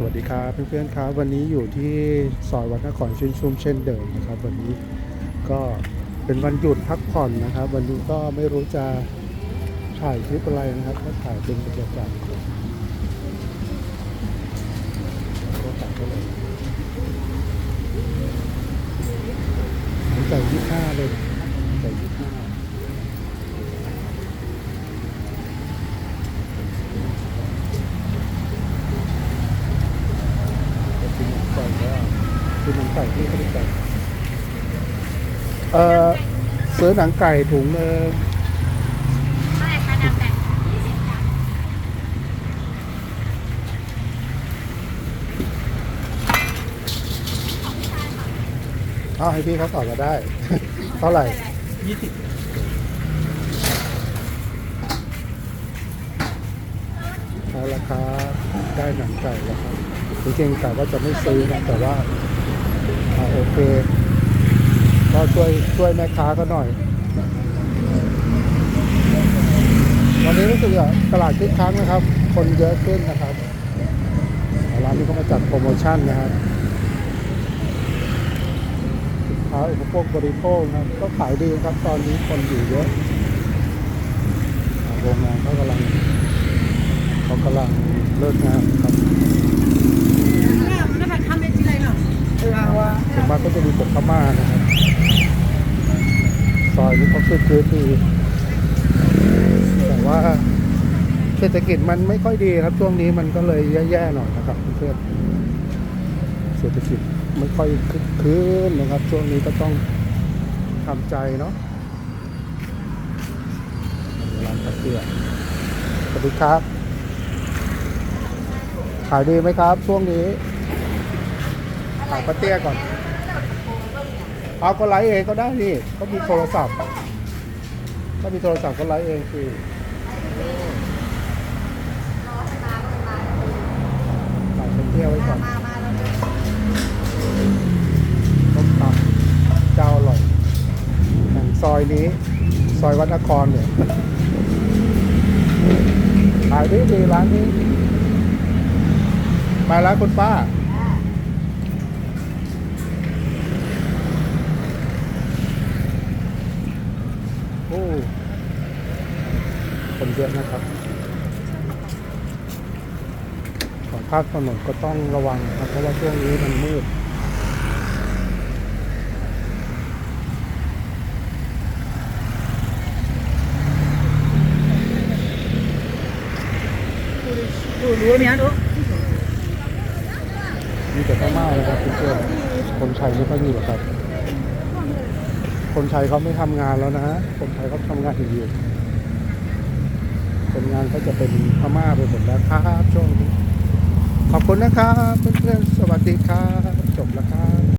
สวัสดีครับเพื่อนๆครับวันนี้อยู่ที่ซอยวัดนครชื่นชุ่มเช่นเดิมนะครับ วันนี้ก็เป็นวันหยุดพักผ่อนนะครับ วันนี้ก็ไม่รู้จะถ่ายคลิปอะไรนะครับก็ถ่ายเป็นบรรยากาศก็ตัดไปเลยผมใส่ยี่ห้าเลยใส่ยี่ห้า ก็คือหนังไก่ก็ คือหนังไก่ที่เขาเรียกไก่เอ่อซื้อหนังไก่ถุงเออเท่าไหร่คะน้ำแบบยี่สิบค่ะเอาให้พี่เขาตอบก็ได้ เท่าไหร่ ยี่สิบเอาราคาได้หนังไก่แล้วครับจริงๆแต่ว่าจะไม่ซื้อนะแต่ว่าอ่า โอเคก็ช่วยช่วยแม่ค้าก็หน่อย วันนี้รู้สึกว่าตลาดคึกคักนะครับ คนเยอะขึ้นนะครับร้านนี้ก็มาจัดโปรโมชั่นนะครับสินค้าอุปโภคบริโภคนะก็ขายดีครับตอนนี้คนอยู่เยอะโรงงานเขากำลังเขากำลังเลิกงาน ส่วนมากก็จะมีคนพม่านะครับซอยนี้เขาคือพื้นดีแต่ว่าเศรษฐกิจมันไม่ค่อยดีครับช่วงนี้มันก็เลยแย่ๆหน่อยนะครับเพื่อนเศรษฐกิจไม่ค่อยคึกคืนนะครับ ช่วงนี้ก็ต้องทำใจเนาะร้านปลาเตี้ยสวัสดีครับ ขายดีไหมครับช่วงนี้ขายปลาเตี้ยก่อน เอาก็ไลฟ์เองก็ได้นี่ก็มีโทรศัพท์ถ้ามีโทรศัพท์ก็ไลฟ์เองคือถ่ายไปเที่ยวไว้ก่อนต้มตำเจ้าอร่อยแห่งซอยนี้ ซอยวัดนครเนี่ยขายดีดีร้านนี้ มาแล้วคุณป้า เยอะนะครับของภาคถนนก็ต้องระวังนะครับเพราะว่าช่วงนี้มันมืดดูรู้ไหมฮะดูมีแต่พม่านะครับเพื่อนๆคนไทยไม่ค่อยมีหรอกครับ คนไทยเขาไม่ทำงานแล้วนะฮะคนไทยเขาทำงานอย่างอื่นค ลงานก็จะเป็นพม่าไปหมดแล้วครับช่วงนี้ ขอบคุณนะครับเพื่อนๆสวัสดีครับจบแล้วครับ